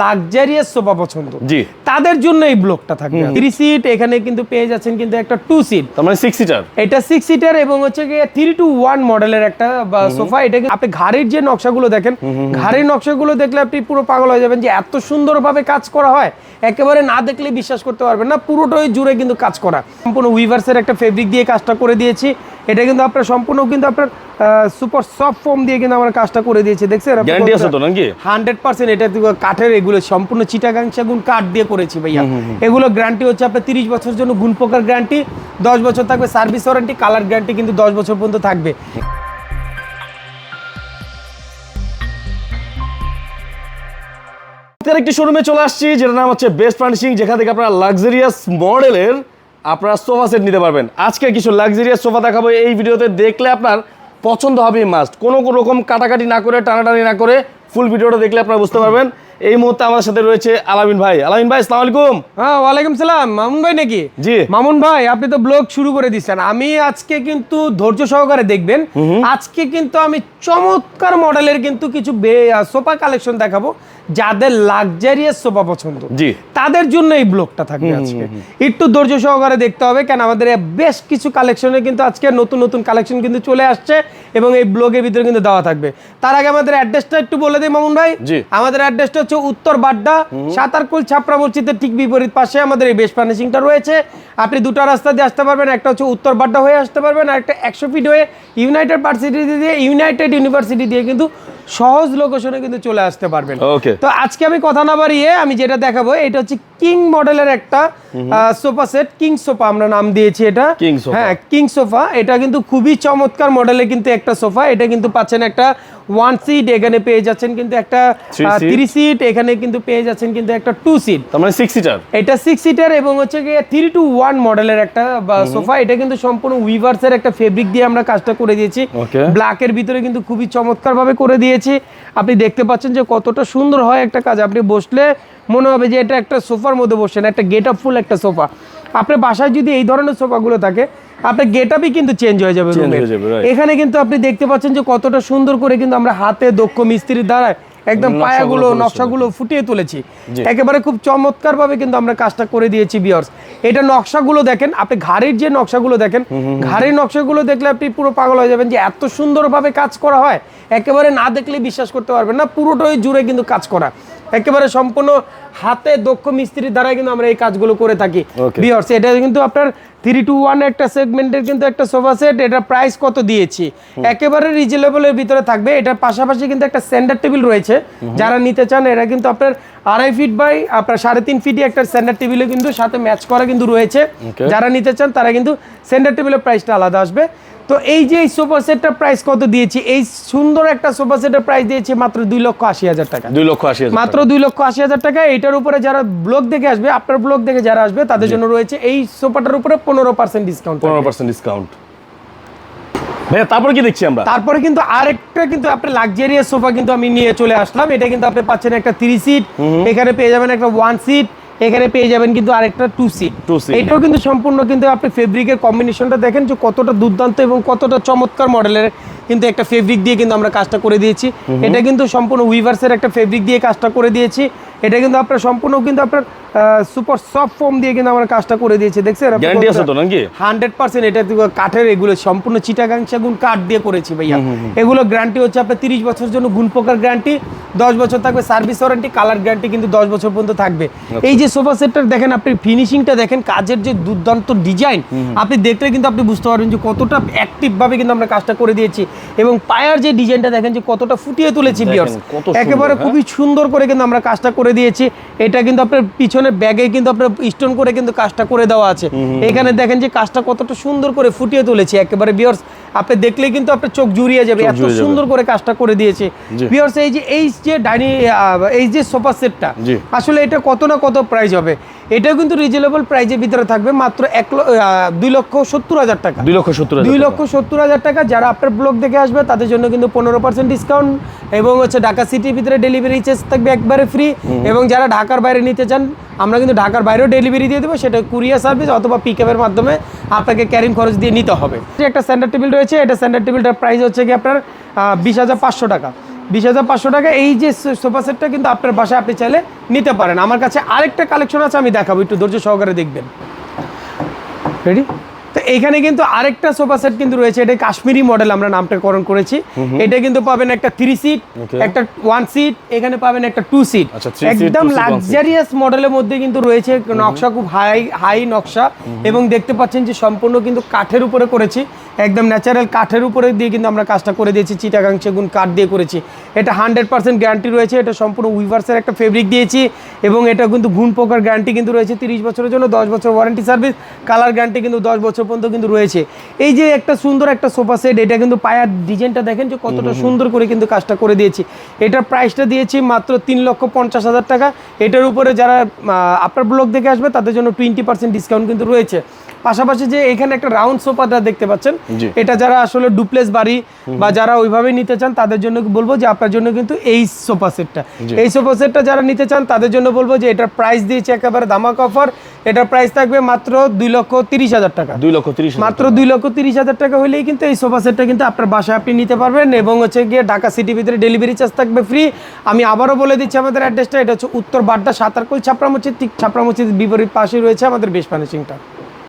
Luxurious sofa পছন্দ। জি। তাদের জন্য এই ব্লকটা থাকবে। থ্রি সিট এখানে কিন্তু পেয়ে যাচ্ছেন কিন্তু একটা টু সিট তার মানে সিক্স সিটার এটা সিক্স সিটার এবং হচ্ছে গিয়ে থ্রি টু ওয়ান মডেলের একটা সোফা এটা আপনি ঘাড়ের যে নকশাগুলো দেখেন ঘাড়ের নকশাগুলো দেখলে আপনি পুরো পাগল হয়ে যাবেন যে এত সুন্দরভাবে কাজ করা হয়। একেবারে না দেখলে বিশ্বাস করতে পারবেন না পুরোটাই জুড়ে কিন্তু কাজ করা। সম্পূর্ণ উইভার্সের একটা ফেব্রিক দিয়ে কাজটা করে দিয়েছি। এটা কিন্তু আপনার সম্পূর্ণ কিন্তু আপনার সুপার সফট ফোম দিয়ে কিন্তু আমরা কাজটা করে দিয়েছে। দেখছেন গ্যারান্টি আছে তো নাকি? হান্ড্রেড পার্সেন্ট এটা তো কাঠের এগুলো সম্পূর্ণ চিটাগাং সেগুন কাঠ দিয়ে করেছি ভাইয়া। এগুলো গ্যারান্টি হচ্ছে আপনার তিরিশ বছর জন্য গুণ পোকার গ্যারান্টি দশ বছর থাকবে সার্ভিস ওয়ারেন্টি কালার গ্যারান্টি কিন্তু দশ বছর পর্যন্ত থাকবে। একটি শোরুমে চলে আসছি যেটার নাম হচ্ছে বেস্ট ফার্নিশিং যেখান থেকে আপনারা লাক্সারিয়াস মডেলের আপনারা সোফা সেট নিতে পারবেন। আজকে কিছু লাক্সারিয়াস সোফা দেখাবো। এই ভিডিওতে দেখলে আপনার পছন্দ হবে মাস্ট কোনো রকম কাটাকাটি না করে, টানাটানি না করে ফুল ভিডিওটা দেখলে আপনারা বুঝতে পারবেন। এই মুহূর্তে আমাদের সাথে রয়েছে আলামিন ভাই। আলামিন ভাই আসসালামু আলাইকুম। হ্যাঁ ওয়ালাইকুম সালাম। মামুন ভাই নাকি? জি। মামুন ভাই আপনি তো ব্লগ শুরু করে দিচ্ছেন আমি আজকে কিন্তু ধৈর্য সহকারে দেখবেন। আজকে কিন্তু আমি চমৎকার মডেলের কিন্তু কিছু সোফা কালেকশন দেখাবো যাদের লাক্সারিয়াস সোফা পছন্দ। জি। তাদের জন্য এই ব্লগটা থাকবে আজকে। একটু ধৈর্য সহকারে দেখতে হবে কেন আমাদের বেশ কিছু কালেকশনে কিন্তু আজকে নতুন নতুন কালেকশন কিন্তু চলে আসছে এবং এই ব্লগের ভিতরে কিন্তু দেওয়া থাকবে। তার আগে আমাদের অ্যাড্রেসটা একটু বলে দিই মামুন ভাই। জি। আমাদের অ্যাড্রেসটা হচ্ছে উত্তর বাড্ডা সাতারকুল ছাপড়া মসজিদের ঠিক বিপরীত পাশে আমাদের এই বেশ ফার্নিশিংটা রয়েছে। আপনি দুটা রাস্তা দিয়ে আসতে পারবেন একটা হচ্ছে উত্তর বাড্ডা হয়ে আসতে পারবেন আর একটা একশো ফিট হয়ে ইউনাইটেড ভার্সিটি দিয়ে ইউনাইটেড ইউনিভার্সিটি দিয়ে কিন্তু সহজ লোকেশনে কিন্তু চলে আসতে পারবেন। Okay. তো আজকে আমি কথা না বাড়িয়ে আমি যেটা দেখাবো এটা হচ্ছে কিং মডেলের একটা সোফা সেট কিং সোফা আমরা নাম দিয়েছি এটা। হ্যাঁ কিং সোফা এটা কিন্তু খুবই চমৎকার মডেলের কিন্তু একটা সোফা এটা কিন্তু পাচ্ছেন একটা ওয়ান সিট এখানে পেয়ে যাচ্ছেন কিন্তু একটা থ্রি সিট এখানে কিন্তু পেয়ে যাচ্ছেন কিন্তু একটা টু সিট মানে সিক্স সিটার এটা সিক্স সিটার এবং হচ্ছে গিয়ে থ্রি টু ওয়ান মডেলের একটা সোফা এটা কিন্তু সম্পূর্ণ উইভার্সের একটা ফেব্রিক দিয়ে আমরা কাজটা করে দিয়েছি। ব্ল্যাকের ভিতরে কিন্তু খুবই চমৎকার ভাবে করে দিয়েছি। আপনি দেখতে পাচ্ছেন যে কতটা সুন্দর হয় একটা কাজ। আপনি বসলে মনে হবে যে এটা একটা সোফার মধ্যে বসছেন একটা গেট আপ ফুল একটা সোফা। আপনার বাসায় যদি এই ধরনের সোফাগুলো থাকে আপনার গেট আপই কিন্তু চেঞ্জ হয়ে যাবে. এখানে কিন্তু আপনি দেখতে পাচ্ছেন যে কতটা সুন্দর করে কিন্তু আমরা হাতে দক্ষ মিস্ত্রির দ্বারা একদম পায়াগুলো। নকশাগুলো ফুটিয়ে তুলেছি। একেবারে খুব চমৎকার ভাবে কিন্তু আমরা কাজটা করে দিয়েছি বিয়ার্স এটা নকশাগুলো দেখেন আপনি ঘাড়ের যে নকশাগুলো দেখেন ঘাড়ের নকশাগুলো দেখলে আপনি পুরো পাগল হয়ে যাবেন যে এত সুন্দরভাবে কাজ করা হয়। একেবারে না দেখলে বিশ্বাস করতে পারবেন না পুরোটাই জুড়ে কিন্তু কাজ করা। একেবারে সম্পূর্ণ হাতে দক্ষ মিস্ত্রির দ্বারা কিন্তু আমরা এই কাজগুলো করে থাকি. বিয়ার্স এটা কিন্তু আপনার থ্রি টু ওয়ান একটা সেগমেন্টের কিন্তু একটা সোফা সেট এটা প্রাইস কত দিয়েছি? একেবারে রিজনেবলের ভিতরে থাকবে। এটার পাশাপাশি কিন্তু একটা স্ট্যান্ডার্ড টেবিল রয়েছে। যারা নিতে চান এরা কিন্তু আপনার আড়াই ফিট বাই আপনার সাড়ে তিন ফিটই একটা স্ট্যান্ডার্ড টেবিলে কিন্তু সাথে ম্যাচ করা কিন্তু রয়েছে। যারা নিতে চান তারা কিন্তু স্ট্যান্ডার্ড টেবিলের প্রাইসটা আলাদা আসবে। তো এই যে এই সোফা সেটটার প্রাইস কত দিয়েছি? এই সুন্দর একটা সোফা সেটের প্রাইস দিয়েছি মাত্র দুই লক্ষ আশি হাজার টাকা। দুই লক্ষ আশি মাত্র দুই লক্ষ আশি হাজার টাকা। এটার উপরে যারা ব্লগ দেখে আসবে আপনার ব্লগ দেখে যারা আসবে তাদের জন্য রয়েছে এই সোফাটার উপরে পনেরো পার্সেন্ট ডিসকাউন্ট পনেরো পার্সেন্ট ডিসকাউন্ট ভাইয়া তারপর কি দেখছি আমরা? তারপরে কিন্তু আরেকটা কিন্তু আপনার লাক্সারিয়াস সোফা কিন্তু আমি নিয়ে চলে আসলাম। এটা কিন্তু আপনি পাচ্ছেন একটা থ্রি সিট এখানে পেয়ে যাবেন একটা ওয়ান সিট এখানে পেয়ে যাবেন কিন্তু আরেকটা টু সিট এটাও কিন্তু সম্পূর্ণ কিন্তু আপনি ফেব্রিকের কম্বিনেশনটা দেখেন যে কতটা দুর্দান্ত এবং কতটা চমৎকার মডেলের কিন্তু একটা ফেব্রিক দিয়ে কিন্তু আমরা কাজটা করে দিয়েছি। এটা কিন্তু সম্পূর্ণ উইভার্সের একটা ফেব্রিক দিয়ে কাজটা করে দিয়েছি। এটা কিন্তু আপনার সম্পূর্ণ কিন্তু আপনার সুপার সফট ফোম দিয়ে কিন্তু আমরা কাজটা করে দিয়েছি দেখছেন? গ্যারান্টি আছে তো নাকি? হান্ড্রেড পার্সেন্ট এটা তো কাঠের এগুলো সম্পূর্ণ চিটাগাং সেগুন কাঠ দিয়ে করেছি ভাইয়া। এগুলো গ্যারান্টি হচ্ছে আপনার তিরিশ বছর জন্য গুণ পোকার গ্যারান্টি দশ বছর থাকবে সার্ভিস ওয়ারেন্টি কালার গ্যারান্টি কিন্তু দশ বছর পর্যন্ত থাকবে। এই যে সোফা সেটটা দেখেন আপনি ফিনিশিংটা দেখেন কাজের যে দুর্দান্ত ডিজাইন আপনি দেখলে কিন্তু আপনি বুঝতে পারবেন যে কতটা অ্যাক্টিভ ভাবে কিন্তু আমরা কাজটা করে দিয়েছি এবং পায়ার যে ডিজাইনটা দেখেন যে কতটা ফুটিয়ে তুলেছি বিয়ার্স একেবারে হ্যাঁ? খুবই সুন্দর করে কিন্তু আমরা কাজটা করে দিয়েছি। এটা কিন্তু আপনার পিছনে ব্যাগে কিন্তু আপনার স্টোন করে কিন্তু কাজটা করে দেওয়া আছে। এখানে দেখেন যে কাজটা কতটা সুন্দর করে ফুটিয়ে তুলেছি। একেবারে বিয়ার্স আপনি দেখলে কিন্তু আপনার চোখ জুড়িয়ে যাবে এত সুন্দর করে কাজটা করে দিয়েছে। বিয়ার্স এই যে এই যে ডাইনি এই যে সোফা সেটটা আসলে এটা কত না কত প্রাইস হবে? এটাও কিন্তু রিজনেবল প্রাইজের ভিতরে থাকবে মাত্র এক দুই লক্ষ সত্তর হাজার টাকা। দুই লক্ষ সত্তর হাজার দুই টাকা। লক্ষ সত্তর হাজার টাকা যারা আপনার ব্লগ দেখে আসবে তাদের জন্য কিন্তু পনেরো পার্সেন্ট ডিসকাউন্ট এবং হচ্ছে ঢাকা সিটির ভিতরে ডেলিভারি চার্জ থাকবে একবারে ফ্রি এবং যারা ঢাকার বাইরে নিতে চান আমরা কিন্তু ঢাকার বাইরেও ডেলিভারি দিয়ে দেবো, সেটা কুরিয়ার সার্ভিস অথবা পিক আপের মাধ্যমে আপনাকে ক্যারিং খরচ দিয়ে নিতে হবে। একটা স্যান্ডার টেবিল রয়েছে, এটা স্যান্ডার টেবিলটার প্রাইস হচ্ছে কি আপনার বিশ হাজার পাঁচশো টাকা। বিশ হাজার পাঁচশো টাকা, এই যে সোফা সেটটা কিন্তু আপনার বাসায় আপনি চাইলে নিতে পারেন। আমার কাছে আরেকটা কালেকশন আছে, আমি দেখাবো, একটু ধৈর্য সহকারে দেখবেন। রেডি তো এখানে কিন্তু আরেকটা সোফা সেট কিন্তু রয়েছে। এটা কাশ্মীরি মডেল আমরা নামকরণ করেছি। এটা কিন্তু পাবেন একটা থ্রি সিট একটা ওয়ান সিট এখানে পাবেন একটা টু সিট আচ্ছা, একদম. লাক্সারিয়াস মডেলের মধ্যে কিন্তু রয়েছে নকশা খুব হাই হাই নকশা এবং দেখতে পাচ্ছেন যে সম্পূর্ণ কিন্তু কাঠের উপরে করেছি। একদম ন্যাচারাল কাঠের উপরে দিয়ে কিন্তু আমরা কাজটা করে দিয়েছি চিটাগাং সেগুন কাঠ দিয়ে করেছি। এটা হান্ড্রেড পার্সেন্ট গ্যারান্টি রয়েছে এটা সম্পূর্ণ উইভার্সের একটা ফেব্রিক দিয়েছি এবং এটা কিন্তু গুণ পোকার গ্যারান্টি কিন্তু রয়েছে তিরিশ বছরের জন্য দশ বছর ওয়ারেন্টি সার্ভিস কালার গ্যারান্টি কিন্তু দশ বছর পর্যন্ত কিন্তু রয়েছে। এই যে একটা সুন্দর একটা সোফা সেট এটা কিন্তু পায়ার ডিজাইনটা দেখেন যে কতটা সুন্দর করে কিন্তু কাজটা করে দিয়েছি। এটার প্রাইসটা দিয়েছি মাত্র তিন লক্ষ পঞ্চাশ হাজার টাকা। এটার উপরে যারা আপনার ব্লগ দেখে আসবে তাদের জন্য টোয়েন্টি পার্সেন্ট ডিসকাউন্ট কিন্তু রয়েছে। পাশাপাশি যে এখানে একটা রাউন্ড সোফাটা দেখতে পাচ্ছেন এটা যারা আসলে ডুপ্লেস বাড়ি বা যারা ওইভাবে নিতে চান তাদের জন্য বলব যে আপনার জন্য কিন্তু এই সোফা সেটটা। এই সোফা সেটটা যারা নিতে চান তাদের জন্য বলব যে এটার প্রাইস দিয়েছে একেবারে ধামাক অফার এটার প্রাইস থাকবে মাত্র দুই লক্ষ তিরিশ হাজার টাকা। দুই লক্ষ তিরিশ মাত্র দুই লক্ষ তিরিশ হাজার টাকা হলেই কিন্তু এই সোফা সেটটা কিন্তু আপনার বাসায় আপনি নিতে পারবেন এবং হচ্ছে গিয়ে ঢাকা সিটির ভিতরে ডেলিভারি চার্জ থাকবে ফ্রি আমি আবারও বলে দিচ্ছি আমাদের অ্যাড্রেসটা এটা হচ্ছে উত্তর বাড্ডা সাতারকুল মসজিদ ঠিক ছাপড়া মসজিদ বিপরীত পাশে রয়েছে আমাদের বেশ ফার্নিশিংটা